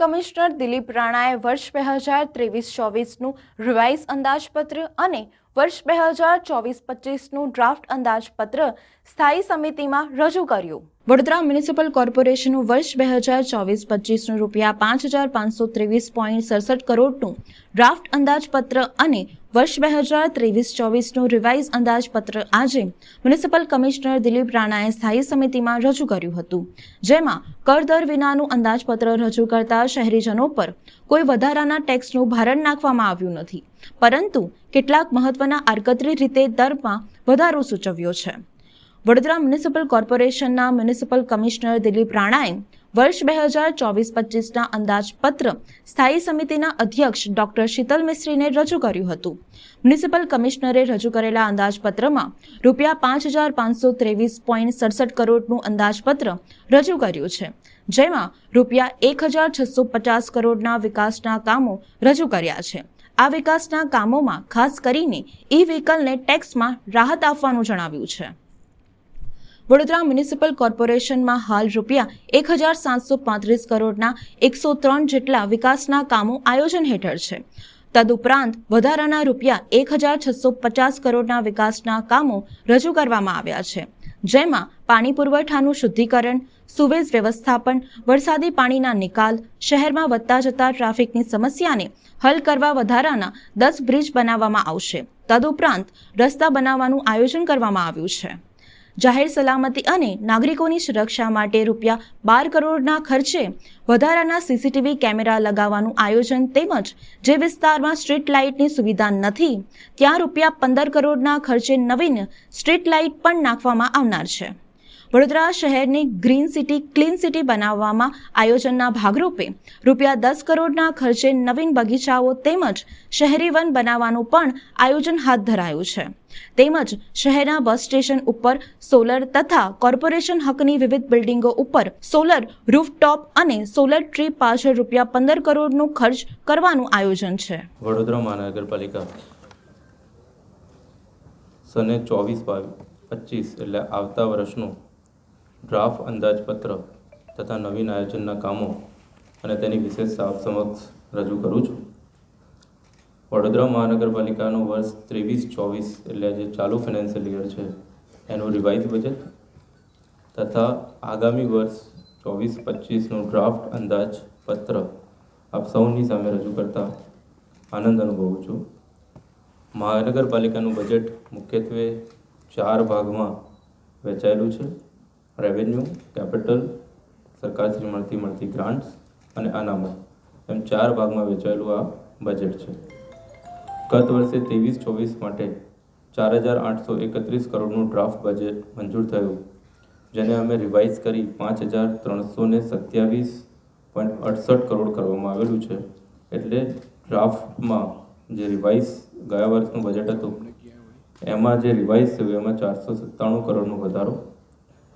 Commissioner Dilip રાણાએ વર્ષ બે હજાર ત્રેવીસ ચોવીસનું રિવાઇઝ અંદાજપત્ર અને વર્ષ બે હજાર ચોવીસ પચીસનું ડ્રાફ્ટ અંદાજપત્ર સ્થાયી સમિતિમાં રજૂ કર્યું. વડોદરા મ્યુનિસિપલ કોર્પોરેશનનું વર્ષ બે હજાર ચોવીસ પચીસનું રૂપિયા પાંચ હજાર પાંચસો ત્રેવીસ પોઈન્ટ સડસઠ કરોડનું ડ્રાફ્ટ અંદાજપત્ર અને વર્ષ બે હજાર ત્રેવીસ, ચોવીસનું રિવાઇઝ અંદાજપત્ર આજે મ્યુનિસિપલ કમિશનર દિલીપ રાણાએ સ્થાયી સમિતિમાં રજૂ કર્યું હતું, જેમાં કરદર વિનાનું અંદાજપત્ર રજૂ કરતા શહેરીજનો પર કોઈ વધારાના ટેક્સનું ભારણ નાખવામાં આવ્યું નથી, પરંતુ કેટલાક મહત્વના આડકતરી રીતે દરમાં વધારો સૂચવ્યો છે. વડોદરા મ્યુનિસિપલ કોર્પોરેશનના મ્યુનિસિપલ કમિશનર દિલીપ રાણાએ વર્ષ બે હજાર ચોવીસ પચીસના અંદાજપત્ર સ્થાયી સમિતિના અધ્યક્ષ ડોક્ટર શીતલ મિસ્ત્રીને રજૂ કર્યું હતું. મ્યુનિસિપલ કમિશનરે રજૂ કરેલા અંદાજપત્રમાં રૂપિયા પાંચ હજાર પાંચસો ત્રેવીસ પોઈન્ટ સડસઠ કરોડનું અંદાજપત્ર રજૂ કર્યું છે, જેમાં રૂપિયા એક હજાર છસો પચાસ કરોડના વિકાસના કામો રજૂ કર્યા છે. આ વિકાસના કામોમાં ખાસ કરીને ઈ વ્હીકલને ટેક્સમાં રાહત આપવાનું જણાવ્યું છે. વડોદરા મ્યુનિસિપલ કોર્પોરેશનમાં હાલ રૂપિયા એક હજાર સાતસો પાંત્રીસ કરોડના એકસો ત્રણ જેટલા વિકાસના કામો આયોજન હેઠળ છે. તદુપરાંત વધારાના રૂપિયા એક હજાર છસો પચાસ કરોડના વિકાસના કામો રજૂ કરવામાં આવ્યા છે. જેમાં પાણી પુરવઠાનું શુદ્ધિકરણ, સુવેજ વ્યવસ્થાપન, વરસાદી પાણીના નિકાલ, શહેરમાં વધતા જતા ટ્રાફિકની સમસ્યાને હલ કરવા વધારાના દસ બ્રિજ બનાવવામાં આવશે. તદુપરાંત રસ્તા બનાવવાનું આયોજન કરવામાં આવ્યું છે. જાહેર સલામતી અને નાગરિકોની સુરક્ષા માટે રૂપિયા બાર કરોડના ખર્ચે વધારાના સીસીટીવી કેમેરા લગાવવાનું આયોજન તેમજ જે વિસ્તારમાં સ્ટ્રીટ લાઇટની સુવિધા નથી, ત્યાં રૂપિયા પંદર કરોડના ખર્ચે નવીન સ્ટ્રીટ લાઇટ પણ નાખવામાં આવનાર છે. વડોદરા શહેરની ગ્રીન સિટી, ક્લીન સિટી બનાવવામાં આયોજનના ભાગરૂપે રૂપિયા દસ કરોડના ખર્ચે નવીન બગીચાઓ તેમજ શહેરી વન બનાવવાનું પણ આયોજન હાથ ધરાયું છે. તેમજ શહેરના બસ સ્ટેશન ઉપર સોલર તથા કોર્પોરેશન હકની વિવિધ બિલ્ડિંગો ઉપર સોલર રૂફટોપ અને સોલર ટ્રી પાછળ રૂપિયા પંદર કરોડનું ખર્ચ કરવાનું આયોજન છે. વડોદરા મહાનગરપાલિકા સને ચોવીસ પચીસ એટલે આવતા વર્ષનું ડ્રાફ્ટ, અંદાજપત્ર તથા નવીન આયોજનના કામો અને તેની વિશેષ આપ સમક્ષ રજૂ કરું છું. વડોદરા મહાનગરપાલિકાનું વર્ષ ત્રેવીસ ચોવીસ એટલે જે ચાલુ ફાઇનાન્શિયલ યર છે. એનું રિવાઇઝ બજેટ તથા આગામી વર્ષ ચોવીસ પચીસનું ડ્રાફ્ટ, અંદાજપત્ર આપ સૌની સામે રજૂ કરતા આનંદ અનુભવું છું. મહાનગરપાલિકાનું બજેટ મુખ્યત્વે ચાર ભાગમાં વહેંચાયેલું છે. રેવન્યુ કેપિટલ સરકારશ્રી મળતી મળતી ગ્રાન્ટ્સ અને અનામત. એમ ચાર ભાગમાં વહેંચાયેલું આ બજેટ છે. ગત વર્ષે ત્રેવીસ ચોવીસ માટે ચાર હજાર આઠસો એકત્રીસ કરોડનું ડ્રાફ્ટ બજેટ મંજૂર થયું, જેને અમે રિવાઇઝ કરી પાંચ હજાર ત્રણસો ને સત્યાવીસ પોઈન્ટ અડસઠ કરોડ કરવામાં આવેલું છે. એટલે ડ્રાફ્ટમાં જે રિવાઇઝ ગયા વર્ષનું બજેટ હતું, એમાં જે રિવાઇઝ થયું, એમાં ચારસો સત્તાણું કરોડનો વધારો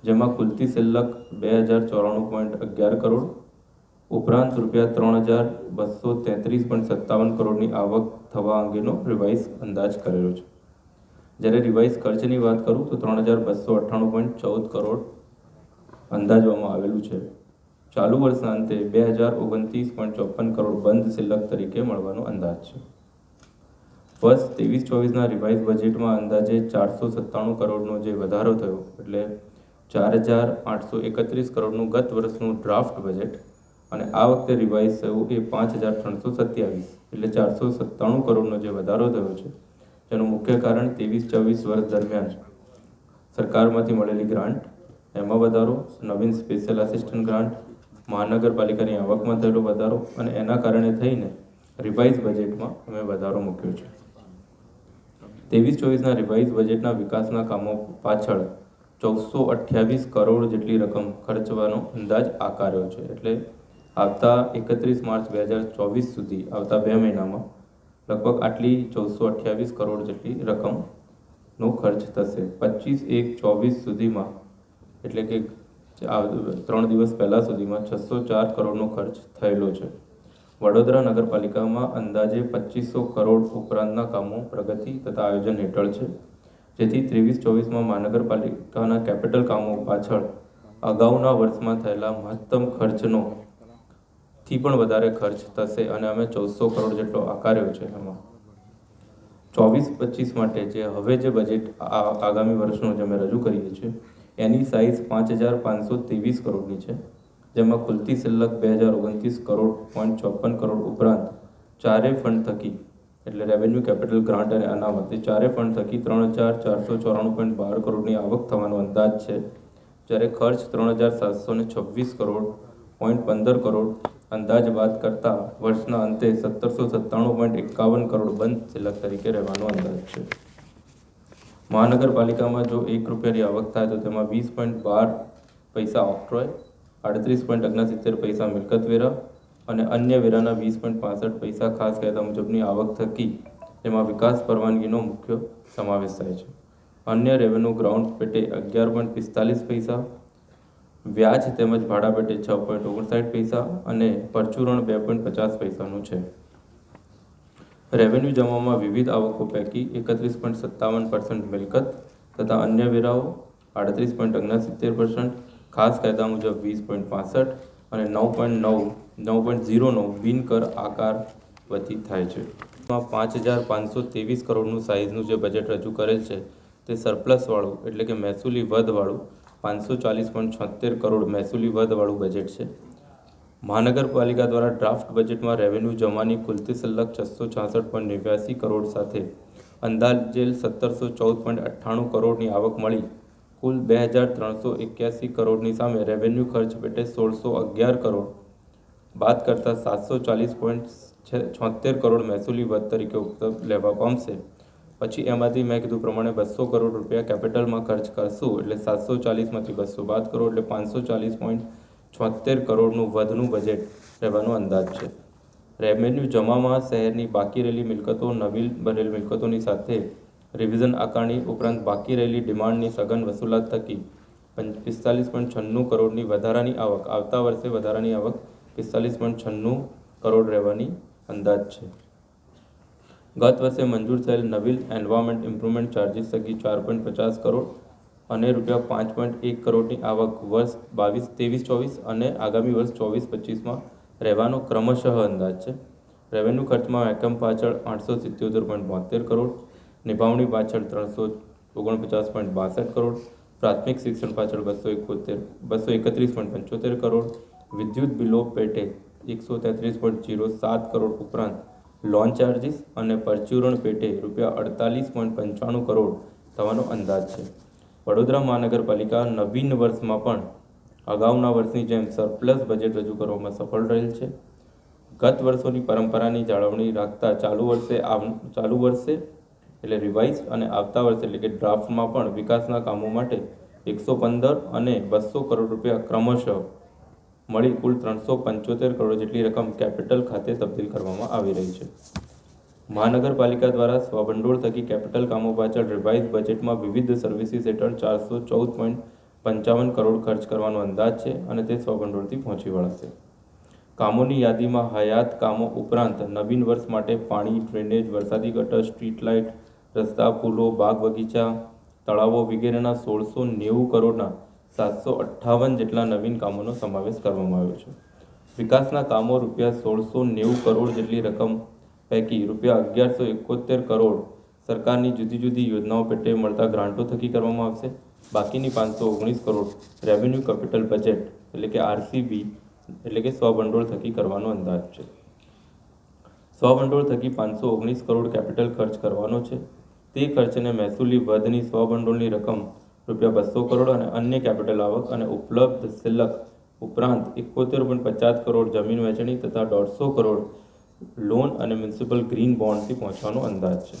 જેમાં કુલતી સિલ્લક બે હજાર ચોરાણું પોઈન્ટ અગિયાર કરોડ, ઉપરાંત રૂપિયા ત્રણ હજાર બસો તેત્રીસ પોઈન્ટ સત્તાવન કરોડની આવક થવા અંગેનો રિવાઇઝ અંદાજ કરેલો છે. જ્યારે રિવાઇઝ ખર્ચની વાત કરું તો ત્રણ હજાર બસો અઠ્ઠાણું પોઈન્ટ ચૌદ કરોડ અંદાજવામાં આવેલું છે. ચાલુ વર્ષના અંતે બે હજાર ઓગણત્રીસ પોઈન્ટ ચોપન કરોડ બંધ સિલ્લક તરીકે મળવાનો અંદાજ છે. વર્ષ ત્રેવીસ ચોવીસના રિવાઇઝ બજેટમાં અંદાજે ચારસો સત્તાણું કરોડનો જે વધારો થયો, એટલે ચાર હજાર આઠસો એકત્રીસ કરોડનું ગત વર્ષનું ડ્રાફ્ટ બજેટ અને આ વખતે રિવાઇઝ થયું એ પાંચ હજાર ત્રણસો સત્યાવીસ એટલે ચારસો સત્તાણું કરોડનો જે વધારો થયો છે, જેનું મુખ્ય કારણ ત્રેવીસ ચોવીસ વર્ષ દરમિયાન સરકારમાંથી મળેલી ગ્રાન્ટ, એમાં વધારો, નવીન સ્પેશિયલ આસિસ્ટન્ટ ગ્રાન્ટ, મહાનગરપાલિકાની આવકમાં થયેલો વધારો અને એના કારણે થઈને રિવાઇઝ બજેટમાં અમે વધારો મૂક્યો છે. ત્રેવીસ ચોવીસના રિવાઇઝ બજેટના વિકાસના કામો પાછળ ચૌદસો અઠ્યાવીસ કરોડ જેટલી રકમ ખર્ચવાનો અંદાજ આકાર્યો છે. એટલે આવતા એકત્રીસ માર્ચ બે હજાર ચોવીસ સુધી, આવતા બે મહિનામાં, લગભગ આટલી ચૌદસો અઠ્યાવીસ કરોડ જેટલી રકમનો ખર્ચ થશે. પચીસ એક ચોવીસ સુધીમાં, એટલે કે ત્રણ દિવસ પહેલાં સુધીમાં છસો ચાર કરોડનો ખર્ચ થયેલો છે. વડોદરા નગરપાલિકામાં અંદાજે પચીસો કરોડ ઉપરાંતના કામો પ્રગતિ તથા આયોજન હેઠળ છે. જેથી ત્રેવીસ ચોવીસમાં મહાનગરપાલિકાના કેપિટલ કામો પાછળ અગાઉના વર્ષમાં થયેલા મહત્તમ ખર્ચનો થી પણ વધારે ખર્ચ થશે અને અમે ચૌદસો કરોડ જેટલો આકાર્યો છે એમાં. ચોવીસ પચીસ માટે જે હવે જે બજેટ આગામી વર્ષનું જે અમે રજૂ કરીએ છીએ, એની સાઇઝ પાંચ હજાર પાંચસો ત્રેવીસ કરોડની છે, જેમાં ખુલતી સલક બે હજાર ઓગણત્રીસ કરોડ પોઈન્ટ ચોપન કરોડ ઉપરાંત ચારે ફંડ થકી એટલે રેવન્યુ કેપિટલ ગ્રાન્ટ અને અનામત એ ચારે ફંડ થકી ત્રણ હજાર ચારસો ચોરાણું પોઈન્ટ બાર કરોડની આવક થવાનો અંદાજ છે. જ્યારે ખર્ચ ત્રણ હજાર સાતસો ને છવ્વીસ કરોડ પોઈન્ટ પંદર કરોડ અંદાજ બાદ કરતાં વર્ષના અંતે સત્તરસો સત્તાણું પોઈન્ટ એકાવન કરોડ બંધ સિલક તરીકે રહેવાનો અંદાજ છે. મહાનગરપાલિકામાં જો એક રૂપિયાની આવક થાય તો તેમાં વીસ પોઈન્ટ બાર પૈસા ઓક્ટ્રોય આડત્રીસ પોઈન્ટ ઓગણસિત્તેર પૈસા મિલકત વેરા અને અન્ય વેરાના વીસ પોઈન્ટ પાસઠ પૈસા, ખાસ કાયદા મુજબની આવક થકી તેમાં વિકાસ પરવાનગીનો મુખ્ય સમાવેશ થાય છે. અન્ય રેવન્યુ ગ્રાઉન્ડ પેટે અગિયાર પોઈન્ટ પિસ્તાલીસ પૈસા, વ્યાજ તેમજ ભાડા પેટે છ પોઈન્ટ ઓગણસાઠ પૈસા અને પરચુરણ બે પોઈન્ટ પચાસ પૈસાનું છે. રેવન્યુ જમામાં વિવિધ આવકો પૈકી એકત્રીસ પોઈન્ટ સત્તાવન પર્સન્ટ મિલકત તથા અન્ય વેરાઓ આડત્રીસ પોઈન્ટ ઓગણસિત્તેર પર્સન્ટ ખાસ કાયદા મુજબ વીસ પોઈન્ટ પાસઠ અને નવ પોઈન્ટ નવ નવ પોઈન્ટ ઝીરોનો બિનકર આકાર વતી થાય છે. એમાં પાંચ હજાર પાંચસો ત્રેવીસ કરોડનું સાઇઝનું જે બજેટ રજૂ કરેલ છે, તે સરપ્લસવાળું એટલે કે મહેસૂલી વધવાળું, પાંચસો ચાલીસ પોઈન્ટ છોતેર કરોડ મહેસૂલી વધવાળું બજેટ છે. મહાનગરપાલિકા દ્વારા ડ્રાફ્ટ બજેટમાં રેવન્યુ જમાની કુલતી લાખ છસો છાસઠ પોઈન્ટ નેવ્યાસી કરોડ સાથે અંદાજેલ સત્તરસો ચૌદ પોઈન્ટ અઠ્ઠાણું કરોડની આવક મળી. કુલ બે હજાર ત્રણસો એક્યાસી કરોડની સામે રેવન્યુ ખર્ચ પેટે સોળસો અગિયાર કરોડ બાદ કરતાં સાતસો ચાલીસ પોઈન્ટ છોતેર કરોડ મહેસૂલી વધ તરીકે ઉપલબ્ધ લેવા પામશે. પછી એમાંથી મેં કીધું પ્રમાણે બસો કરોડ રૂપિયા કેપિટલમાં ખર્ચ કરશું, એટલે સાતસો ચાલીસમાંથી બસો બાદ કરોડ, એટલે પાંચસો ચાલીસ પોઈન્ટ છોતેર કરોડનું વધનું બજેટ રહેવાનો અંદાજ છે. રેવન્યુ જમામાં શહેરની બાકી રહેલી મિલકતો, નવી બનેલ મિલકતોની સાથે રિવિઝન આકારણી ઉપરાંત બાકી રહેલી ડિમાન્ડની સઘન વસૂલાત થકી પિસ્તાલીસ પોઈન્ટ છન્નું કરોડની વધારાની આવક, આવતા વર્ષે વધારાની આવક પિસ્તાલીસ પોઈન્ટ છન્નું કરોડ રહેવાની અંદાજ છે. ગત વર્ષે મંજૂર થયેલ નવીલ એન્વાયરમેન્ટ ઇમ્પ્રુવમેન્ટ ચાર્જિસ થકી ચાર પોઈન્ટ પચાસ કરોડ અને રૂપિયા પાંચ પોઈન્ટ એક કરોડની આવક વર્ષ બાવીસ, ત્રેવીસ, ચોવીસ અને આગામી વર્ષ ચોવીસ, પચીસમાં રહેવાનો ક્રમશઃ અંદાજ છે. રેવન્યુ ખર્ચમાં એકમ પાછળ આઠસો સિત્યોતેર પોઈન્ટ બોતેર કરોડ, નિભાવણી પાછળ ત્રણસો ઓગણપચાસ પોઈન્ટ બાસઠ કરોડ, પ્રાથમિક શિક્ષણ પાછળ બસો એકોતેર, બસો એકત્રીસ પોઈન્ટ પંચોતેર કરોડ વિદ્યુત બિલો પેટે એકસો તેત્રીસ પોઈન્ટ જીરો સાત કરોડ ઉપરાંત લોન ચાર્જિસ અને પરચુરણ પેટે રૂપિયા અડતાલીસ પોઈન્ટ પંચાણું કરોડ થવાનો અંદાજ છે. વડોદરા મહાનગરપાલિકા નવીન વર્ષમાં પણ અગાઉના વર્ષની જેમ સરપ્લસ બજેટ રજૂ કરવામાં સફળ રહેલ છે. ગત વર્ષોની પરંપરાની જાળવણી રાખતા ચાલુ વર્ષે ચાલુ વર્ષે એટલે રિવાઇઝ અને આવતા વર્ષે એટલે કે ડ્રાફ્ટમાં પણ વિકાસના કામો માટે એકસો પંદર અને બસો કરોડ રૂપિયા ક્રમશઃ મળી કુલ ત્રણસો પંચોતેર કરોડ જેટલી રકમ કેપિટલ ખાતે તબદીલ કરવામાં આવી રહી છે. મહાનગરપાલિકા દ્વારા સ્વભંડોળ થકી કેપિટલ કામો પાછળ રિવાઇઝ બજેટમાં વિવિધ સર્વિસીસ હેઠળ ચારસો ચૌદ પોઈન્ટ પંચાવન કરોડ ખર્ચ કરવાનો અંદાજ છે અને તે સ્વભંડોળથી પહોંચી વળાશે. કામોની યાદીમાં હયાત કામો ઉપરાંત નવીન વર્ષ માટે પાણી ડ્રેનેજ વરસાદી ગટર સ્ટ્રીટ લાઇટ રસ્તા, પુલો, બાગ બગીચા, તળાવો વગેરેના સોળસો નેવું કરોડના સાતસો અઠ્ઠાવન જેટલા નવીન કામોનો સમાવેશ કરવામાં આવ્યો છે. વિકાસના કામો રૂપિયા સોળસો નેવું કરોડ જેટલી રકમ પૈકી રૂપિયા અગિયારસો એકોતેર કરોડ સરકારની જુદી જુદી યોજનાઓ પેટે મળતા ગ્રાન્ટો થકી કરવામાં આવશે. બાકીની પાંચસો ઓગણીસ કરોડ રેવન્યુ કેપિટલ બજેટ એટલે કે આરસીબી એટલે કે સ્વભંડોળ થકી કરવાનો અંદાજ છે. સ્વભંડોળ થકી પાંચસો ઓગણીસ કરોડ કેપિટલ ખર્ચ કરવાનો છે. તે ખર્ચને મહેસૂલી વધની સ્વભંડોળની રકમ રૂપિયા બસો કરોડ અને અન્ય કેપિટલ આવક અને ઉપલબ્ધ સિલક ઉપરાંત એકોતેર પોઈન્ટ પચાસ કરોડ જમીન વહેંચણી તથા દોઢસો કરોડ લોન અને મ્યુનિસિપલ ગ્રીન બોન્ડથી પહોંચવાનો અંદાજ છે.